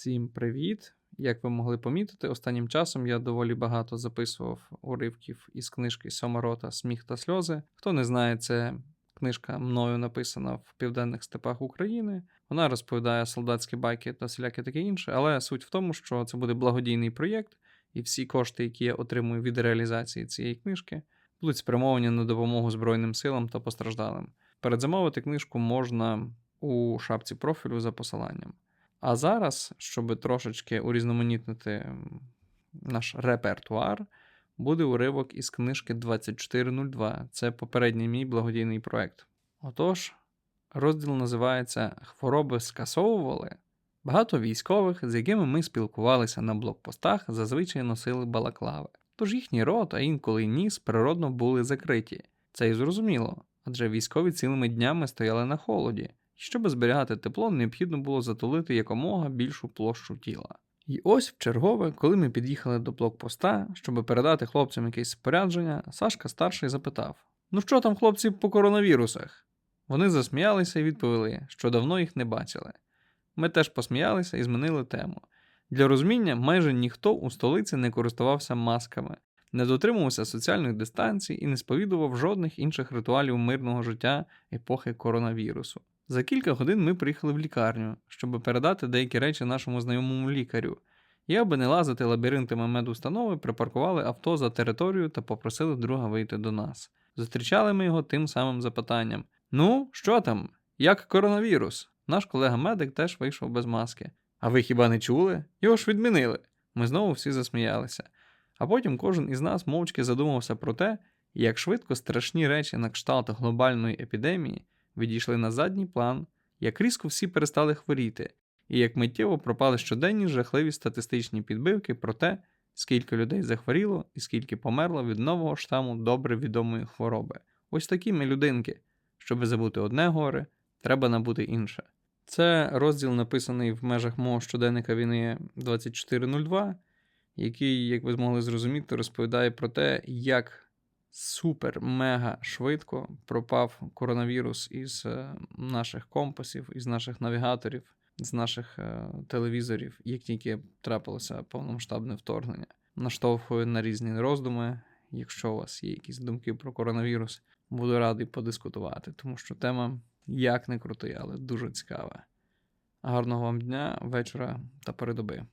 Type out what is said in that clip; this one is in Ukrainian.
Всім привіт! Як ви могли помітити, останнім часом я доволі багато записував уривків із книжки Сомарота Сміх та сльози. Хто не знає, це книжка мною написана в південних степах України. Вона розповідає солдатські байки та всіляке таке інше, але суть в тому, що це буде благодійний проєкт, і всі кошти, які я отримую від реалізації цієї книжки, будуть спрямовані на допомогу Збройним силам та постраждалим. Передзамовити книжку можна у шапці профілю за посиланням. А зараз, щоб трошечки урізноманітнити наш репертуар, буде уривок із книжки 2402. Це попередній мій благодійний проект. Отож, розділ називається Хвороби скасовували. Багато військових, з якими ми спілкувалися на блокпостах, зазвичай носили балаклави. Тож їхній рот, а інколи ніс природно були закриті. Це і зрозуміло, адже військові цілими днями стояли на холоді. Щоб зберігати тепло, необхідно було затулити якомога більшу площу тіла. І ось в чергове, коли ми під'їхали до блокпоста, щоб передати хлопцям якесь спорядження, Сашка старший запитав: Ну що там, хлопці, по коронавірусах? Вони засміялися і відповіли, що давно їх не бачили. Ми теж посміялися і змінили тему. Для розуміння, майже ніхто у столиці не користувався масками, не дотримувався соціальної дистанції і не сповідував жодних інших ритуалів мирного життя епохи коронавірусу. За кілька годин ми приїхали в лікарню, щоб передати деякі речі нашому знайомому лікарю. І аби не лазити лабіринтами медустанови, припаркували авто за територію та попросили друга вийти до нас. Зустрічали ми його тим самим запитанням: Ну, що там? Як коронавірус? Наш колега-медик теж вийшов без маски. А ви хіба не чули? Його ж відмінили. Ми знову всі засміялися. А потім кожен із нас мовчки задумався про те, як швидко страшні речі на кшталт глобальної епідемії відійшли на задній план, як різко всі перестали хворіти, і як миттєво пропали щоденні жахливі статистичні підбивки про те, скільки людей захворіло і скільки померло від нового штаму добре відомої хвороби. Ось такі ми людинки. Щоб забути одне горе, треба набути інше. Це розділ написаний в межах мого щоденника війни 2402, який, як ви змогли зрозуміти, розповідає про те, як супер-мега швидко пропав коронавірус із е, наших компасів, із наших навігаторів, з наших е, телевізорів, як тільки трапилося повномасштабне вторгнення. Наштовхую на різні роздуми. Якщо у вас є якісь думки про коронавірус, буду радий подискутувати, тому що тема як не крути, але дуже цікава. Гарного вам дня, вечора та передоби.